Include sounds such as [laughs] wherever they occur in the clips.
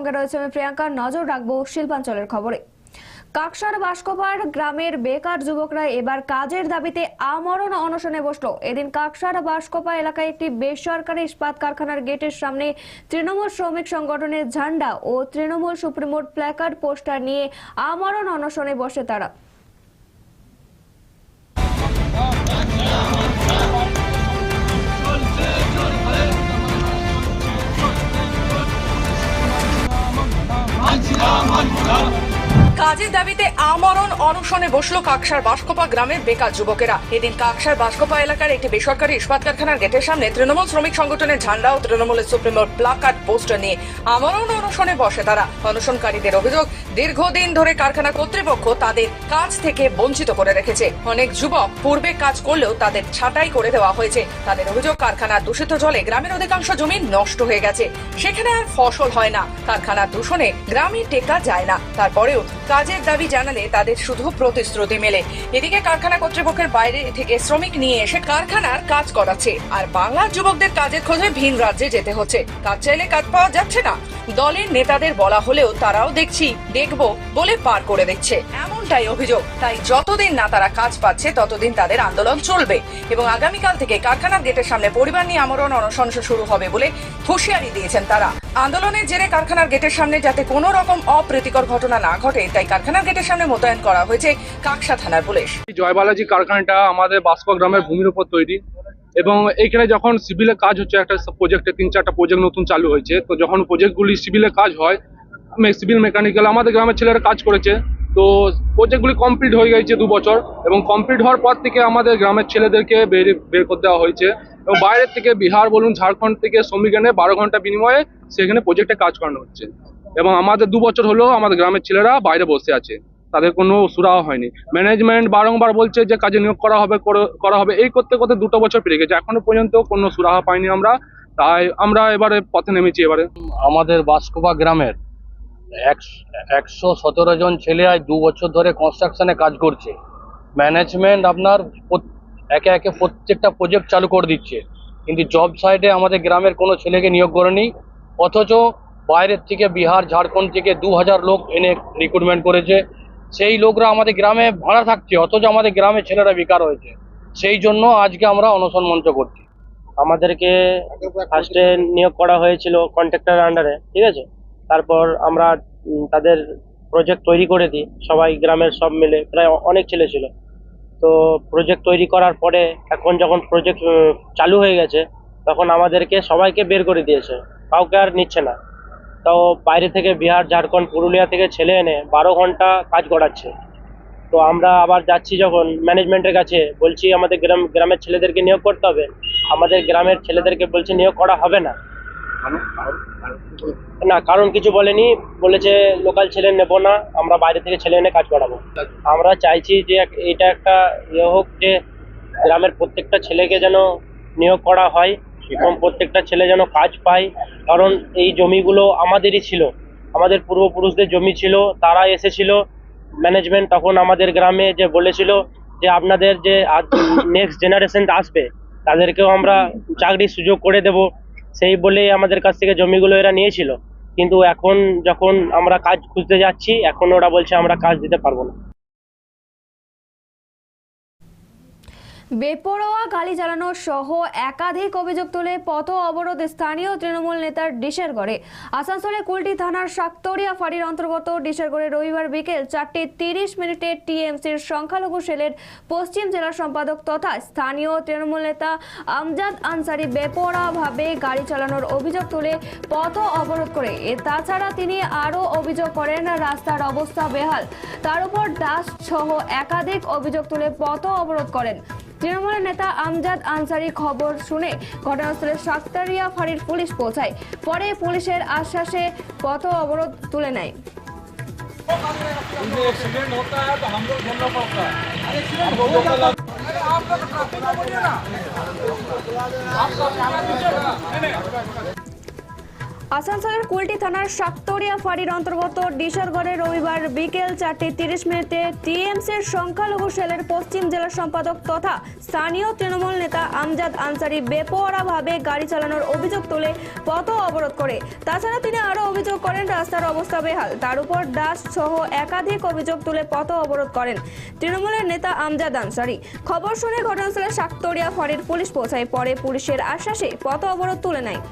সঙ্গে রয়েছে আমি প্রিয়াঙ্কা, নজর রাখব শিল্পাঞ্চলের খবরে। কাকসার বাসকোপার গ্রামের বেকার যুবকরা এবার কাজের দাবিতে আমরণ অনশনে বসল। এদিন কাকসার বাসকোপা এলাকায় একটি বেসরকারি ইস্পাত কারখানার গেটের সামনে তৃণমূল শ্রমিক সংগঠনের ঝান্ডা ও তৃণমূল সুপ্রিমোর প্ল্যাকার্ড পোস্টার নিয়ে আমরণ অনশনে বসে তারা। 好 কাজের দাবিতে আমরণ অনশনে বসল কাকসার বাসকোপা গ্রামের বেকার যুবকেরা। এদিন কাকসার বাসকোপা এলাকার একটি বেসরকারি ইস্পাত কারখানার গেটের সামনে তৃণমূল শ্রমিক সংগঠনের ঝান্ডা ও তৃণমূলের সুপ্রিমোর প্লাকার্ড পোস্টার নিয়ে আমরণ অনশনে বসে তারা। অনশনকারীদের অভিযোগ, দীর্ঘদিন ধরে কারখানা কর্তৃপক্ষ তাদের কাজ থেকে বঞ্চিত করে রেখেছে। অনেক যুবক পূর্বে কাজ করলেও তাদের ছাঁটাই করে দেওয়া হয়েছে। তাদের অভিযোগ, কারখানার দূষিত জলে গ্রামের অধিকাংশ জমি নষ্ট হয়ে গেছে। সেখানে আর ফসল হয় না। কারখানার দূষণে গ্রামে টেকা যায় না। তারপরেও কাজের দাবি জানালে তাদের শুধু প্রতিশ্রুতি মেলে। এদিকে কারখানা কর্তৃপক্ষের বাইরে থেকে শ্রমিক নিয়ে এসে কারখানার কাজ করাচ্ছে। আর বাংলার যুবকদের কাজের খোঁজে ভিন রাজ্যে যেতে হচ্ছে। কাজ চাইলে কাজ পাওয়া যাচ্ছে না। দলের নেতাদের বলা হলেও তারাও দেখছি, দেখব বলে পার করে দিচ্ছে। এমনটাই অভিযোগ। তাই যতদিন না তারা কাজ পাচ্ছে, ততদিন তাদের আন্দোলন চলবে। এবং আগামীকাল থেকে কারখানার গেটের সামনে পরিবার নিয়ে আমরণ অনশন শুরু হবে বলে হুঁশিয়ারি দিয়েছেন তারা। আন্দোলনের জেরে কারখানার গেটের সামনে যাতে কোনো রকম অপ্রীতিকর ঘটনা না ঘটে, তাই কারখানার গেটের সামনে মোতায়েন করা হয়েছে কাকসা থানার পুলিশ। জয় জয়বালাজি কারখানাটা আমাদের বাসপা গ্রামের ভূমির উপর তৈরি। এবং এখানে যখন সিভিলের কাজ হচ্ছে, একটা প্রজেক্টে তিন চারটা প্রজেক্ট নতুন চালু হয়েছে। তো যখন প্রজেক্টগুলি সিভিলের কাজ হয় সিভিল মেকানিক্যাল আমাদের গ্রামের ছেলেরা কাজ করেছে। তো প্রজেক্টগুলি কমপ্লিট হয়ে গেছে দু বছর এবং কমপ্লিট হওয়ার পর থেকে আমাদের গ্রামের ছেলেদেরকে বের বের করে দেওয়া হয়েছে। এবং বাইরের থেকে বিহার বলুন, ঝাড়খণ্ড থেকে শ্রমিক এনে বারো ঘণ্টা বিনিময়ে সেখানে প্রজেক্টে কাজ করানো হচ্ছে। এবং আমাদের দু বছর হলো আমাদের গ্রামের ছেলেরা বাইরে বসে আছে। তাদের কোনো সুরাহা হয়নি। ম্যানেজমেন্ট বারংবার বলছে যে কাজে নিয়োগ করা হবে করা হবে। এই করতে করতে দুটো বছর পেরিয়ে গেছে। এখনও পর্যন্ত কোনো সুরাহা পাইনি আমরা। তাই আমরা এবারে পথে নেমেছি এবারে। আমাদের বাসকোপা গ্রামের একশ- সতেরো জন ছেলে আজ দু বছর ধরে কনস্ট্রাকশনে কাজ করছে। ম্যানেজমেন্ট আপনার একে একে প্রত্যেকটা প্রজেক্ট চালু করে দিচ্ছে। কিন্তু জব সাইটে আমাদের গ্রামের কোনো ছেলেকে নিয়োগ করেনি। অথচ বাইরের থেকে বিহার, ঝাড়খণ্ড থেকে দু হাজার লোক এনে রিক্রুটমেন্ট করেছে। সেই লোকরা আমাদের গ্রামে ভাড়া থাকছে, অথচ আমাদের গ্রামের ছেলেরা বেকার হয়েছে। সেই জন্য আজকে আমরা অনশন মঞ্চ করছি। আমাদেরকে ফার্স্টে নিয়োগ করা হয়েছিল কন্ট্রাক্টর আন্ডারে ঠিক আছে? তারপর আমরা তাদের প্রজেক্ট তৈরি করে দিই, সবাই গ্রামের সব মিলে, প্রায় অনেক ছেলে ছিল। তো প্রজেক্ট তৈরি করার পরে এখন যখন প্রজেক্ট চালু হয়ে গেছে, তখন আমাদেরকে সবাইকে বের করে দিয়েছে, কাউকে আর নিচ্ছে না। তাও বাইরে থেকে বিহার, ঝাড়খণ্ড, পুরুলিয়া থেকে ছেলে এনে বারো ঘণ্টা কাজ করাচ্ছে তো আমরা আবার যাচ্ছি যখন ম্যানেজমেন্টের কাছে, বলছি আমাদের গ্রাম, গ্রামের ছেলেদেরকে নিয়োগ করতে হবে। আমাদের গ্রামের ছেলেদেরকে বলছি নিয়োগ করা হবে না। না, কারণ কিছু বলেনি। বলেছে, লোকাল ছেলে নেব না, আমরা বাইরে থেকে ছেলে এনে কাজ করাবো আমরা চাইছি যে এটা একটা ইয়ে হোক যে গ্রামের প্রত্যেকটা ছেলেকে যেন নিয়োগ করা হয় এবং প্রত্যেকটা ছেলে যেন কাজ পায়। কারণ এই জমিগুলো আমাদেরই ছিল। আমাদের পূর্বপুরুষদের জমি ছিল, তারা এসেছিল। ম্যানেজমেন্ট তখন আমাদের গ্রামে যে বলেছিল যে, আপনাদের যে নেক্সট জেনারেশন আসবে, তাদেরকেও আমরা চাকরির সুযোগ করে দেব। সেই বলে আমাদের কাছ থেকে জমিগুলো এরা নিয়েছিল। কিন্তু এখন যখন আমরা কাজ খুঁজতে যাচ্ছি, এখন ওরা বলছে আমরা কাজ দিতে পারব না। বেপরোয়া গাড়ি চালানো সহ একাধিক অভিযোগ তুলে পথ অবরোধ স্থানীয় তৃণমূল নেতার ডিশেরগড়ে আসানসোলে কুলটি থানার সাক্তরিয়া ফাঁড়ির অন্তর্গত ডিশেরগড়ে রবিবার বিকেল চারটে তিরিশ মিনিটে টিএমসির সংখ্যালঘু সেলের পশ্চিম জেলা সম্পাদক তথা স্থানীয় তৃণমূল নেতা আমজাদ আনসারি বেপরোয়াভাবে গাড়ি চালানোর অভিযোগ তুলে পথ অবরোধ করে। এ তাছাড়া তিনি আরও অভিযোগ করেন, রাস্তার অবস্থা বেহাল। তার উপর দাস সহ একাধিক অভিযোগ তুলে পথ অবরোধ করেন। তৃণমূলের নেতা আমজাদ আনসারি খবর শুনে ঘটনাস্থলে সাক্তারিয়া ফাঁড়ির পুলিশ পৌঁছায়। পরে পুলিশের আশ্বাসে পথ অবরোধ তুলে নেয়। আসানসোলের কুলটি থানার সাক্তরিয়া ফাঁড়ির অন্তর্গত ডিসারগড়ে রবিবার বিকেল চারটে তিরিশ মিনিটে টিএমসির সংখ্যালঘু সেলের পশ্চিম জেলা সম্পাদক তথা স্থানীয় তৃণমূল নেতা আমজাদ আনসারি বেপরোয়াভাবে গাড়ি চালানোর অভিযোগ তুলে পথ অবরোধ করে। তাছাড়া তিনি আরও অভিযোগ করেন, রাস্তার অবস্থা বেহাল। তার উপর ডাস্ট সহ একাধিক অভিযোগ তুলে পথ অবরোধ করেন তৃণমূলের নেতা আমজাদ আনসারি। খবর শুনে ঘটনাস্থলে সাক্তরিয়া ফাঁড়ির পুলিশ পৌঁছায়, পরে পুলিশের আশ্বাসে পথ অবরোধ তুলে নেয়।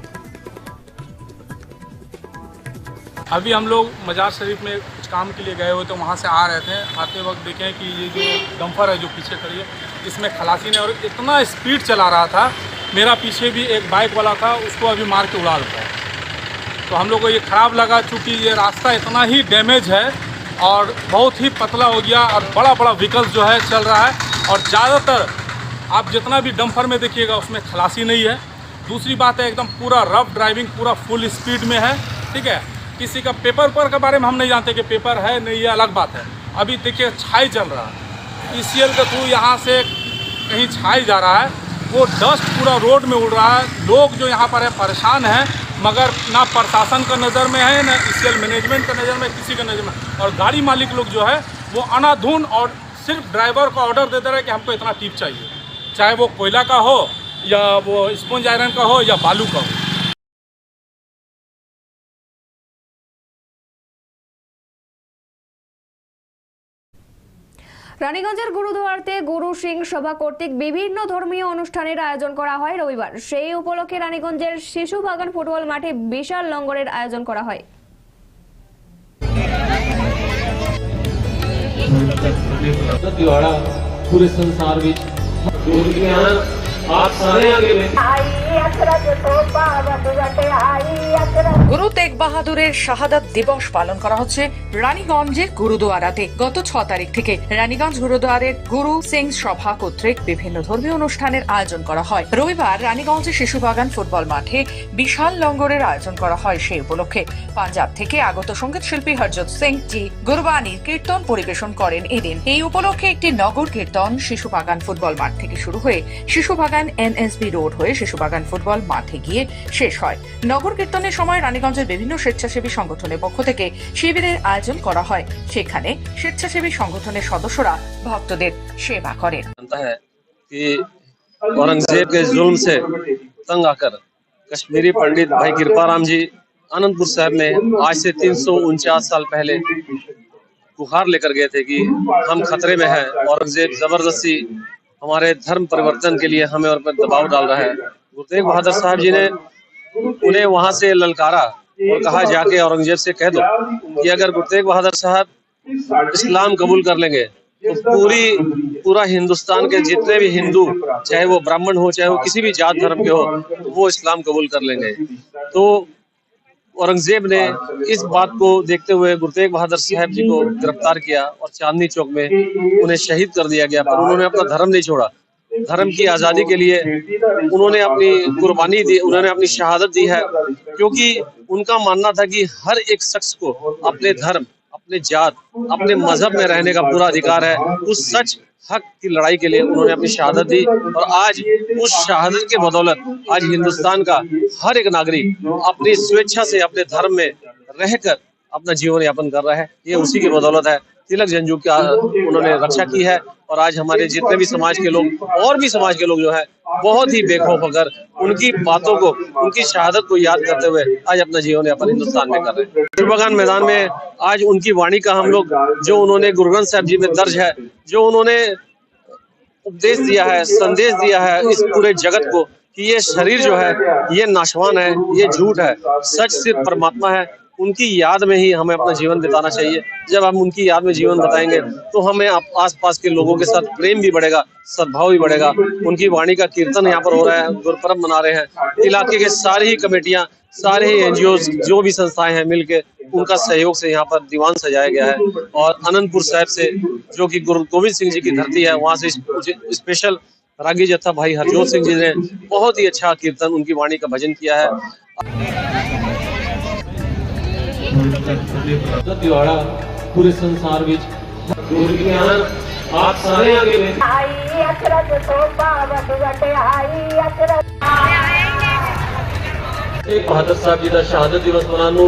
अभी हम लोग मजार शरीफ में कुछ काम के लिए गए हुए तो वहाँ से आ रहे थे। आते वक्त देखें कि ये जो डंपर है जो पीछे खड़ी है, इसमें खलासी ने और इतना स्पीड चला रहा था, मेरा पीछे भी एक बाइक वाला था, उसको अभी मार के उड़ा देता है। तो हम लोग को ये ख़राब लगा चूँकि ये रास्ता इतना ही डैमेज है और बहुत ही पतला हो गया और बड़ा बड़ा व्हीकल्स जो है चल रहा है और ज़्यादातर आप जितना भी डंपर में देखिएगा उसमें खलासी नहीं है। दूसरी बात है, एकदम पूरा रफ ड्राइविंग पूरा फुल स्पीड में है, ठीक है? किसी का पेपर पर के बारे में हम नहीं जानते कि पेपर है, नहीं, ये अलग बात है। अभी देखिए, छाई चल रहा है। ई के थ्रू यहाँ से कहीं छाई जा रहा है। वो डस्ट पूरा रोड में उड़ रहा है। लोग जो यहाँ पर है, परेशान हैं, मगर ना प्रशासन का नज़र में है, ना ईसीएल मैनेजमेंट का नज़र में, किसी का नज़र में। और गाड़ी मालिक लोग जो है, वो अनाधुन और सिर्फ़ ड्राइवर को ऑर्डर दे दे रहे कि हमको इतना टिप चाहिए। चाहे वो कोयला का हो, या वो स्पंज आयरन का हो, या बालू का हो। রানীগঞ্জের গুরুদুয়ারতে গুরু সিং সভা কর্তৃক বিভিন্ন ধর্মীয় অনুষ্ঠানের আয়োজন করা হয় রবিবার। সেই উপলক্ষে রানীগঞ্জের শিশু বাগান ফুটবল মাঠে বিশাল লঙ্গরের আয়োজন করা হয়। পুরে সংসার বিচ गुरु ज्ञान आप গুরু তেগ বাহাদুরের শাহাদাত দিবস পালন করা হচ্ছে রানীগঞ্জের গুরুদুয়ারাতে। গত ছ তারিখ থেকে রানীগঞ্জ গুরুদুয়ারের গুরু সিং সভা কর্তৃক বিভিন্ন ধর্মীয় অনুষ্ঠানের আয়োজন করা হয়। রবিবার রানীগঞ্জের শিশুবাগান ফুটবল মাঠে বিশাল লঙ্গরের আয়োজন করা হয় সেই উপলক্ষে। পাঞ্জাব থেকে আগত সংগীত শিল্পী হরজত সিং জি গুরবানীর কীর্তন পরিবেশন করেন এদিন। এই উপলক্ষে একটি নগর কীর্তন শিশুবাগান ফুটবল মাঠ থেকে শুরু হয়ে শিশুবাগান এনএসবি রোড হয়ে শিশুবাগান ফুটবল মাঠে গিয়ে শেষ হয় নগর কীর্তনের সময় রানীগঞ্জের বিভিন্ন স্বেচ্ছাসেবী সংগঠনের পক্ষ থেকে শিবিরের আয়োজন করা হয় সেখানে স্বেচ্ছাসেবী সংগঠনের সদস্যরা ভক্তদের সেবা করেন जानता है कि औरंगजेब के जुल्म से तंग आकर कश्मीरी पंडित भाई कृपाराम जी आनंदपुर साहब में आज से तीन साल पहले गुहार लेकर गए थे कि हम खतरे में हैं औरंगजेब जबरदस्ती हमारे धर्म परिवर्तन के लिए हमें और पर दबाव डाल रहा है गुरु तेग बहादुर साहब जी ने उन्हें वहाँ से ललकारा और कहा, जाके औरंगज़ेब से कह दो कि अगर गुरु तेग बहादुर साहब इस्लाम कबूल कर लेंगे तो पूरी, पूरा हिंदुस्तान के जितने भी हिंदू, चाहे वो ब्राह्मण हो, चाहे वो किसी भी जात धर्म के हो, वो इस्लाम कबूल कर लेंगे। तो औरंगज़ेब ने इस बात को देखते हुए गुरु तेग बहादुर साहब जी को गिरफ़्तार किया और चांदनी चौक में उन्हें शहीद कर दिया गया, पर उन्होंने अपना धर्म नहीं छोड़ा। धर्म की आज़ादी के लिए उन्होंने अपनी कुर्बानी दी, उन्होंने अपनी शहादत दी है, क्योंकि उनका मानना था कि हर एक शख्स को अपने धर्म, अपने जात, अपने मज़हब में रहने का पूरा अधिकार है। उस सच हक की लड़ाई के लिए उन्होंने अपनी शहादत दी और आज उस शहादत के बदौलत आज हिंदुस्तान का हर एक नागरिक अपनी स्वेच्छा से, अपने धर्म में रहकर अपना जीवन यापन कर रहे हैं। ये उसी की बदौलत है। तिलक जंजू की उन्होंने रक्षा की है और आज हमारे जितने भी समाज के लोग, और भी समाज के लोग जो है, बहुत ही बेखौफ होकर उनकी बातों को, उनकी शहादत को याद करते हुए आज अपना जीवन यापन हिंदुस्तान में कर रहे हैं। दुर्बागान मैदान में आज उनकी वाणी का हम लोग, जो उन्होंने गुरु ग्रंथ साहब जी में दर्ज है, जो उन्होंने उपदेश दिया है, संदेश दिया है इस पूरे जगत को, कि ये शरीर जो है, ये नाशवान है, ये झूठ है, सच सिर्फ़ परमात्मा है उनकी याद में ही हमें अपना जीवन बिताना चाहिए। जब हम उनकी याद में जीवन बताएँगे तो हमें आप- आसपास के लोगों के साथ प्रेम भी बढ़ेगा, सद्भाव भी बढ़ेगा। उनकी वाणी का कीर्तन यहाँ पर हो रहा है, गुरुपर्व मना रहे हैं। इलाके के सारी ही कमेटियाँ, सारे ही एनजीओ जो भी संस्थाएँ हैं मिलके, उनका सहयोग से यहाँ पर दीवान सजाया गया है। और अनंतपुर साहब से, जो कि गुरु गोविंद सिंह जी की धरती है, वहाँ से स्पेशल रागी जत्था भाई हरजोत सिंह जी ने बहुत ही अच्छा कीर्तन, उनकी वाणी का भजन किया है। ਦਾ ਪੂਰੇ ਸੰਸਾਰ ਵਿੱਚ। ਆਪ ਆਈ ਸੋਭਾ ਵਟ ਵਟ ਆਈ ਇੱਕ ਬਹਾਦਰ ਸਾਹਿਬ ਜੀ ਦਾ ਸ਼ਹਾਦਤ ਦਿਵਸ ਮਨਾਉਣ ਨੂੰ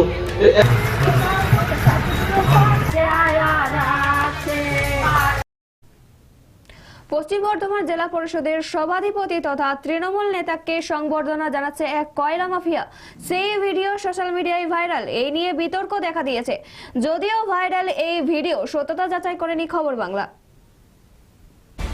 পশ্চিম বর্ধমান জেলা পরিষদের সভাধিপতি তথা তৃণমূল নেতাকে সংবর্ধনা জানাচ্ছে এক কয়লা মাফিয়া। সেই ভিডিও সোশ্যাল মিডিয়ায় ভাইরাল। এই নিয়ে বিতর্ক দেখা দিয়েছে। যদিও ভাইরাল এই ভিডিও, সত্যতা যাচাই করেনি খবর বাংলা।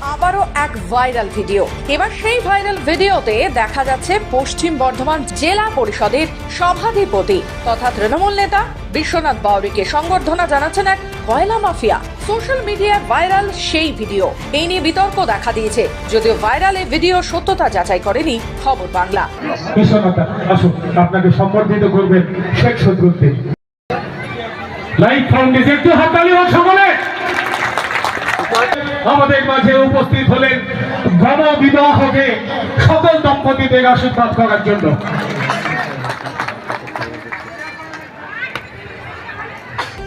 আবারও এক ভাইরাল ভিডিও। এবার সেই ভাইরাল ভিডিওতে দেখা যাচ্ছে পশ্চিম বর্ধমান জেলা পরিষদের সভাধিপতি তথা তৃণমূল নেতা বিশ্বনাথ বাউরিকে। সংবর্ধনা জানাচ্ছেন এক কয়লা মাফিয়া। সোশ্যাল মিডিয়ায় ভাইরাল সেই ভিডিও। এই নিয়ে বিতর্ক দেখা দিয়েছে। যদিও ভাইরাল এই ভিডিও সত্যতা যাচাই করেনি খবর বাংলা। আপনাকে সম্বর্ধিত করবেন শেখ লাইফ ফাউন্ডেশন একটু হাততালি হোক সকলে। আমাদের মাঝে উপস্থিত হলেন গণ বিবাহকে সকল দম্পতিদের আশীর্বাদ করার জন্য।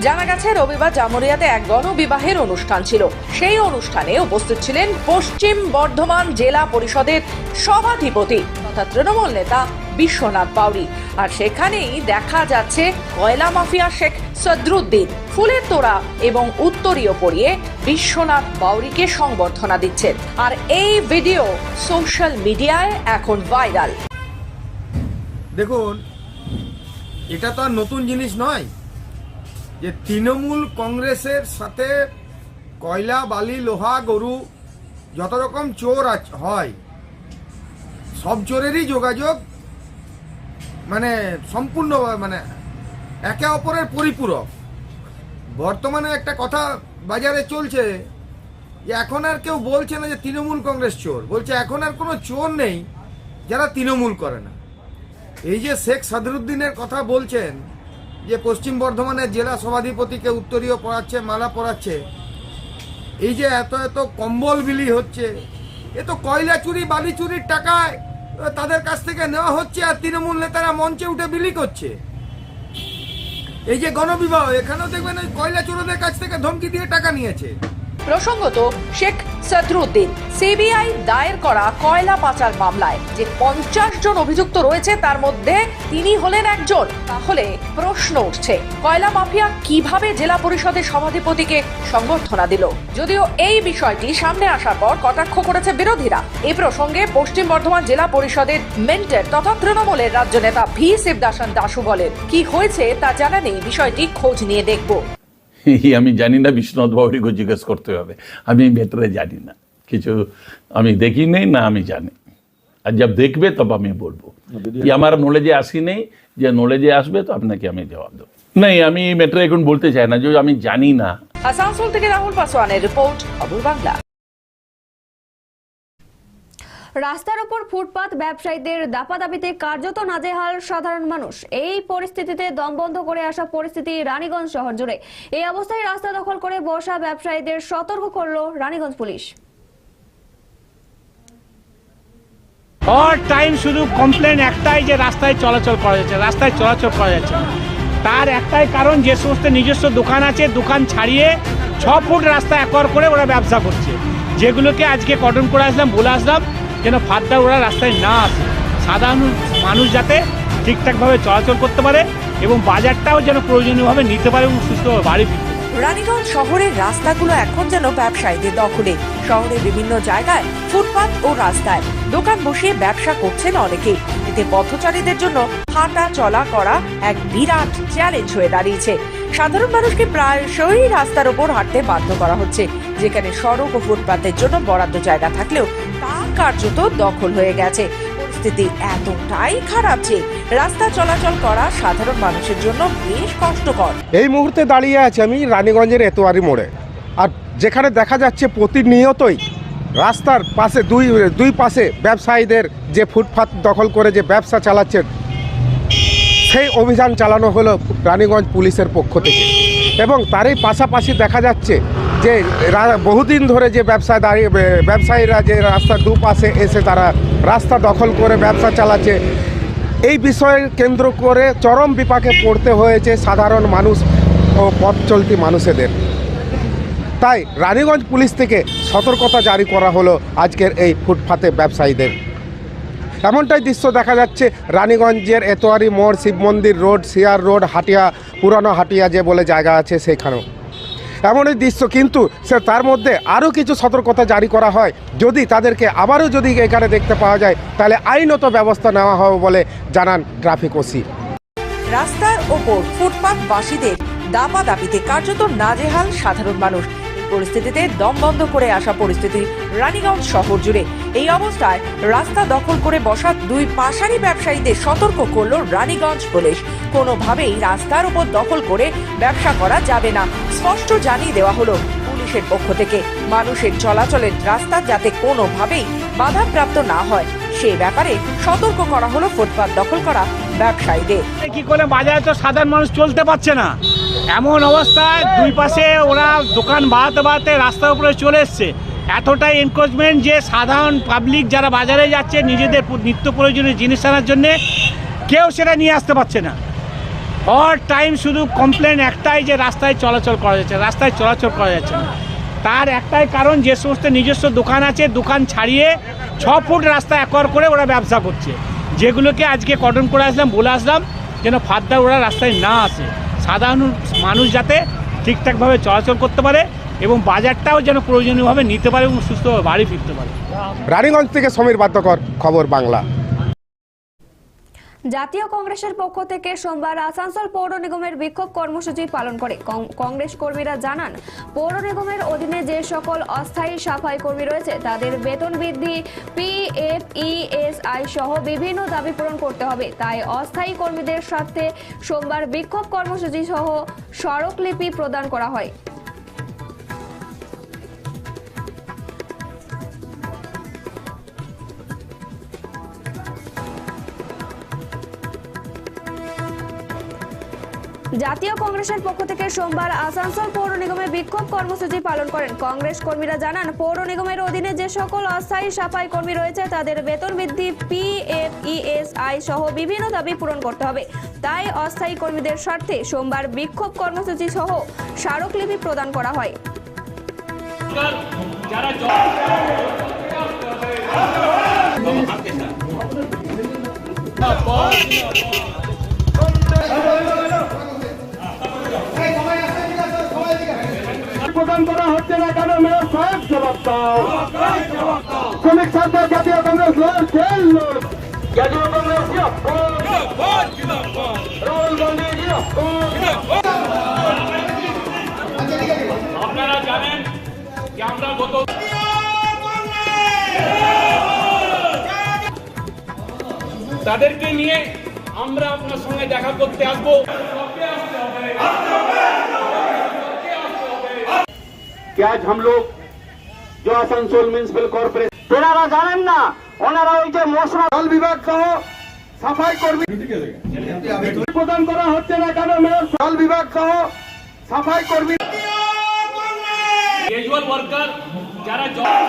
জানা গেছে, রবিবার জামুরিয়াতে এক গণবিবাহের অনুষ্ঠান ছিল। সেই অনুষ্ঠানে উপস্থিত ছিলেন পশ্চিম বর্ধমান জেলা পরিষদের সভাধিপতি তথা তৃণমূল নেতা বিশ্বনাথ বাউরি। আর সেখানেই দেখা যাচ্ছে, কয়লা মাফিয়া শেখ সদরুদ্দিন, ফুলের তোড়া এবং উত্তরীয় পরিয়ে বিশ্বনাথ বাউরিকে সংবর্ধনা দিচ্ছেন আর এই ভিডিও সোশ্যাল মিডিয়ায় এখন ভাইরাল। দেখুন, এটা তো আর নতুন জিনিস নয় যে তৃণমূল কংগ্রেসের সাথে কয়লা, বালি, লোহা, গরু যত রকম চোর হয়, সব চোরেরই যোগাযোগ মানে সম্পূর্ণ মানে একে অপরের পরিপূরক। বর্তমানে একটা কথা বাজারে চলছে, যে এখন আর কেউ বলছে না যে তৃণমূল কংগ্রেস চোর। বলছে এখন আর কোনো চোর নেই যারা তৃণমূল করে না। এই যে শেখ সাদরুদ্দিনের কথা বলছেন, যে পশ্চিম বর্ধমানের জেলা সভাধিপতিকে উত্তরীয় পড়াচ্ছে, মালা পড়াচ্ছে, এই যে এত এত কম্বল বিলি হচ্ছে, এ তো কয়লা চুরি, বালি চুরির টাকায় তাদের কাছ থেকে নেওয়া হচ্ছে আর তৃণমূল নেতারা মঞ্চে উঠে বিলি করছে। এই যে গণবিবাহ এখানেও দেখবেন ওই কয়লা চোরদের কাছ থেকে ধমকি দিয়ে টাকা নিয়েছে। প্রসঙ্গত, শেখ সদরুদ্দিন, সিবিআই দায়ের করা কয়লা পাচার মামলায় যে পঞ্চাশ জন অভিযুক্ত রয়েছে, তার মধ্যে তিনি হলেন একজন। তাহলে প্রশ্ন উঠছে, কয়লা মাফিয়া কীভাবে জেলা পরিষদের সভাধিপতিকে সংবর্ধনা দিল? যদিও এই বিষয়টি সামনে আসার পর কটাক্ষ করেছে বিরোধীরা। এই প্রসঙ্গে পশ্চিম বর্ধমান জেলা পরিষদের মেন্টের তথা তৃণমূলের রাজ্য নেতা ভি. শিবদাসন দাসু বলেন, কি হয়েছে তা জানা নেই, বিষয়টি খোঁজ নিয়ে দেখব। [laughs] আমি জানি না বিশ্বনাথ বাবুরিকে জিজ্ঞেস করতে হবে। আমি ভেতরে জানি না। কিছু আমি দেখি নেই না আমি জানি। আর যা দেখবে তব আমি বলব। আমার নলেজে আসি নেই? যে নলেজে আসবে তো আপনাকে আমি জবাব দেবো। নেই আমি মেট্রো এখন বলতে চাই না যে আমি জানি না। আসানসোল থেকে রাহুল পাসওয়ানের রিপোর্ট অবুল বাংলা। রাস্তার উপর ফুটপাত ব্যবসায়ীদের দাপাদাপিতে কার্যত নাজেহাল সাধারণ মানুষ। এই পরিস্থিতিতে দম বন্ধ করে আসা পরিস্থিতি রানীগঞ্জ শহর জুড়ে। এই অবস্থায় রাস্তা দখল করে বসা ব্যবসায়ীদের সতর্ক করল রানীগঞ্জ পুলিশ। অল টাইম শুধু কমপ্লেন একটাই যে রাস্তায় চলাচল করা যাচ্ছে, রাস্তায় চলাচল করা যাচ্ছে। তার একটাই কারণ যে সমস্ত নিজস্ব দোকান আছে, দোকান ছাড়িয়ে ছ ফুট রাস্তা একর করে ওরা ব্যবসা করছে। যেগুলোকে আজকে কটন করে আসলাম, বলে আসলাম যেন ফার্দার ওরা রাস্তায় না আসে। সাধারণ মানুষ যাতে ঠিকঠাকভাবে চলাচল করতে পারে এবং বাজারটাও যেন প্রয়োজনীয়ভাবে নিতে পারে এবং সুস্থভাবে বাড়ি ফিরতে রানীগঞ্জ শহরের রাস্তাগুলো এখন যেন ব্যবসায়ীদের দখলে। শহরের বিভিন্ন জায়গায় ফুটপাত ও রাস্তায় দোকান বসিয়ে ব্যবসা করছেন অনেকেই এতে পথচারীদের জন্য হাঁটা চলা করা এক বিরাট চ্যালেঞ্জ হয়ে দাঁড়িয়েছে। সাধারণ মানুষকে প্রায়শই রাস্তার ওপর হাঁটতে বাধ্য করা হচ্ছে। যেখানে সড়ক ও ফুটপাতের জন্য বরাদ্দ জায়গা থাকলেও কার্যত দখল হয়ে গেছে। পরিস্থিতি এতটাই খারাপ যে রাস্তা চলাচল করা সাধারণ মানুষের জন্য বেশ কষ্টকর। এই মুহূর্তে দাঁড়িয়ে আছি আমি রানীগঞ্জের এতোয়ারি মোড়ে। আর যেখানে দেখা যাচ্ছে প্রতিনিয়তই রাস্তার পাশে দুই দুই পাশে ব্যবসায়ীদের যে ফুটপাত দখল করে যে ব্যবসা চালাচ্ছেন সেই অভিযান চালানো হলো রানীগঞ্জ পুলিশের পক্ষ থেকে। এবং তারই পাশাপাশি দেখা যাচ্ছে যে বহুদিন ধরে যে ব্যবসা দাঁড়িয়ে ব্যবসায়ীরা যে রাস্তার দুপাশে এসে তারা রাস্তা দখল করে ব্যবসা চালাচ্ছে। এই বিষয়ে কেন্দ্র করে চরম বিপাকে পড়তে হয়েছে সাধারণ মানুষ ও পথ চলতি মানুষেদের। তাই রানীগঞ্জ পুলিশ থেকে সতর্কতা জারি করা হলো আজকের এই ফুটপাতে ব্যবসায়ীদের। এমনটাই দৃশ্য দেখা যাচ্ছে রানীগঞ্জের এতোয়ারি মোড়, শিব মন্দির রোড সিয়ার রোড, হাটিয়া, পুরানো হাটিয়া যে বলে জায়গা আছে সেখানেও। এমনই দৃশ্য কিন্তু সে তার মধ্যে আরও কিছু সতর্কতা জারি করা হয়। যদি তাদেরকে আবারও যদি এখানে দেখতে পাওয়া যায়, তাহলে আইনত ব্যবস্থা নেওয়া হবে বলে জানান ট্রাফিক ওসি। রাস্তার ওপর ফুটপাথবাসীদের দাপাদাপিতে কার্যত নাজেহাল সাধারণ মানুষ। পরিস্থিতিতে দম বন্ধ করে আসা পরিস্থিতি রানীগঞ্জ শহর জুড়ে। এই অবস্থায় রাস্তা দখল করে বসা দুই পাশারি ব্যবসায়ীদের সতর্ক করল রানীগঞ্জ পুলিশ। কোনোভাবেই রাস্তার উপর দখল করে ব্যবসা করা যাবে না। স্পষ্ট জানিয়ে দেওয়া হলো পুলিশের পক্ষ থেকে, মানুষের চলাচলের রাস্তা যাতে কোনোভাবেই বাধাপ্রাপ্ত না হয়। সে ব্যাপারে সতর্ক করা হলো ফুটপাত দখল করা ব্যবসায়ীদের। কি করে বাজারে তো সাধারণ মানুষ চলতে পারছে না। এমন অবস্থায় দুই পাশে ওরা দোকান বাড়াতে বাড়াতে রাস্তার উপরে চলে এসছে। এতটাই এনক্রোচমেন্ট যে সাধারণ পাবলিক যারা বাজারে যাচ্ছে, নিজেদের নিত্য প্রয়োজনীয় জিনিস আনার জন্যে কেউ সেটা নিয়ে আসতে পারছে না। অল টাইম শুধু কমপ্লেন একটাই যে রাস্তায় চলাচল করা যাচ্ছে রাস্তায় চলাচল করা যাচ্ছে না। তার একটাই কারণ যে সমস্ত নিজস্ব দোকান আছে, দোকান ছাড়িয়ে ছ ফুট রাস্তা একর করে ওরা ব্যবসা করছে। যেগুলোকে আজকে কটন করে আসলাম, বলে আসলাম, যেন ফাদ্দার ওরা রাস্তায় না আসে। সাধারণ মানুষ যাতে ঠিকঠাকভাবে চলাচল করতে পারে এবং বাজারটাও যেন প্রয়োজনীয়ভাবে নিতে পারে এবং সুস্থভাবে বাড়ি ফিরতে পারে। রানীগঞ্জ থেকে সমীর বাধ্যকর খবর বাংলা। জাতীয় কংগ্রেসের পক্ষ থেকে সোমবার আসানসোল পৌর নিগমের বিক্ষোভ কর্মসূচি পালন করে। কংগ্রেস কর্মীরা জানান, পৌর নিগমের অধীনে যে সকল অস্থায়ী সাফাই কর্মী রয়েছে, তাদের বেতন বৃদ্ধি পিএফইএসআই সহ বিভিন্ন দাবি পূরণ করতে হবে। তাই অস্থায়ী কর্মীদের স্বার্থে সোমবার বিক্ষোভ কর্মসূচি সহ স্মারকলিপি প্রদান করা হয়। জাতীয় কংগ্রেসের পক্ষ থেকে সোমবার আসানসোল পৌর নিগমে বিক্ষোভ কর্মসূচি পালন করেন। কংগ্রেস কর্মীরা জানান, পৌর নিগমের অধীনে যে সকল অস্থায়ী সাফাই কর্মী রয়েছে, তাদের বেতন বৃদ্ধি পিএফইএসআই সহ বিভিন্ন দাবি পূরণ করতে হবে। তাই অস্থায়ী কর্মীদের স্বার্থে সোমবার বিক্ষোভ কর্মসূচি সহ স্মারকলিপি প্রদান করা হয়। প্রদান করা হচ্ছে না কেন? মেয়র সাহেব, জবাব দাও। শ্রমিক ছাত্র জাতীয় কংগ্রেস তাদেরকে নিয়ে আমরা আপনার সঙ্গে দেখা করতে আসব। कि आज हम लोग जो आसनसोल म्यूनिसिपल कॉर्पोरेशन তেনারা জানেন না ওনারা ওই যে মশলা জল বিভাগ সহ সাফাই কর্মী প্রদান করা হচ্ছে না কেন মেয়র জল বিভাগ সহ সাফাই কর্মী ক্যাজুয়াল ওয়ার্কার যারা জব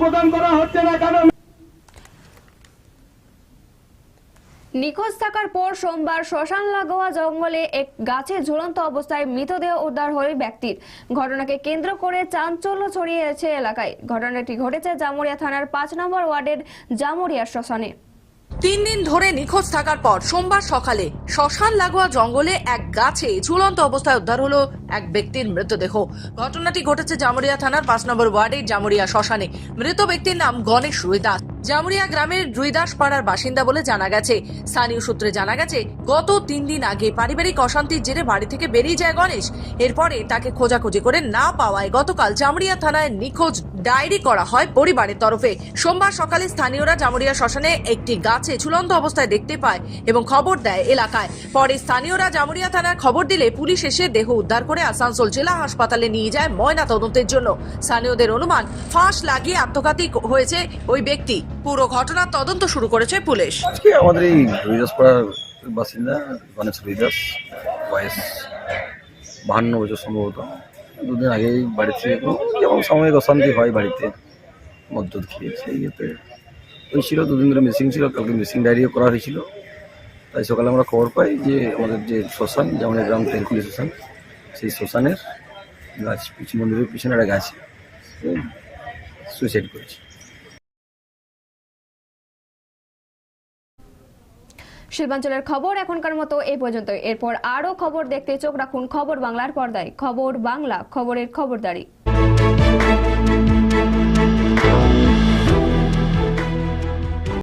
প্রদান করা হচ্ছে না কেন? নিখোঁজ থাকার পর সোমবার শ্মশান লাগোয়া জঙ্গলে এক গাছে ঝুলন্ত অবস্থায় মৃতদেহ উদ্ধার হয় ব্যক্তির। ঘটনাকে কেন্দ্র করে চাঞ্চল্য ছড়িয়েছে এলাকায়। ঘটনাটি ঘটেছে জামুরিয়া থানার পাঁচ নম্বর ওয়ার্ডের জামুরিয়া শ্মশানে। তিন দিন ধরে নিখোঁজ থাকার পর সোমবার সকালে শ্মশান লাগোয়া জঙ্গলে এক গাছে ঝুলন্ত অবস্থায় উদ্ধার হলো এক ব্যক্তির মৃতদেহ। ঘটনাটি ঘটেছে জামুরিয়া থানার পাঁচ নম্বর ওয়ার্ডের জামুরিয়া শ্মশানে। মৃত ব্যক্তির নাম গণেশ রুইদাস। জামুরিয়া গ্রামের রুইদাস পাড়ার বাসিন্দা বলে জানা গেছে। স্থানীয় সূত্রে জানা গেছে, গত তিন দিন আগে পারিবারিক অশান্তির জেরে বাড়ি থেকে বেরিয়ে যায় গণেশ। এরপরে তাকে খোঁজাখুঁজি করে না পাওয়ায় গতকাল জামুরিয়া থানায় নিখোঁজ ডায়েরি করা হয় পরিবারের তরফে। সোমবার সকালে স্থানীয়রা জামুরিয়া শ্মশানে একটি গাছে ঝুলন্ত অবস্থায় দেখতে পায় এবং খবর দেয় এলাকায়। পরে স্থানীয়রা জামুরিয়া থানায় খবর দিলে পুলিশ এসে দেহ উদ্ধার করে আসানসোল জেলা হাসপাতালে নিয়ে যায় ময়না তদন্তের জন্য। স্থানীয়দের অনুমান, ফাঁস লাগিয়ে আত্মঘাতী হয়েছে ওই ব্যক্তি। পুরো ঘটনার তদন্ত শুরু করেছে পুলিশ। আজকে আমাদের এই রুইদাস পাড়ার বাসিন্দা গণেশ রুইদাস বয়স বাহান্ন বছর সম্ভবত। দুদিন আগেই বাড়ি থেকে যেমন সাময়িক অশান্তি হয় বাড়িতে, মদ্যপ খেয়েছে ইয়েতে ওই ছিল দুদিন ধরে মিসিং ছিল, কালকে মিসিং ডায়েরিও করা হয়েছিল। তাই সকালে আমরা খবর পাই যে আমাদের যে শ্মশান যেমন গ্রাম তেলকুলি শ্মশান, সেই শ্মশানের গাছ পিছু মন্দিরের পিছনে একটা গাছ সুইসাইড করেছে। শিল্পাঞ্চলের খবর এখনকার মতো এই পর্যন্ত এরপর আরও খবর দেখতে চোখ রাখুন খবর বাংলার পর্দায়। খবর বাংলা, খবরের খবরদারি।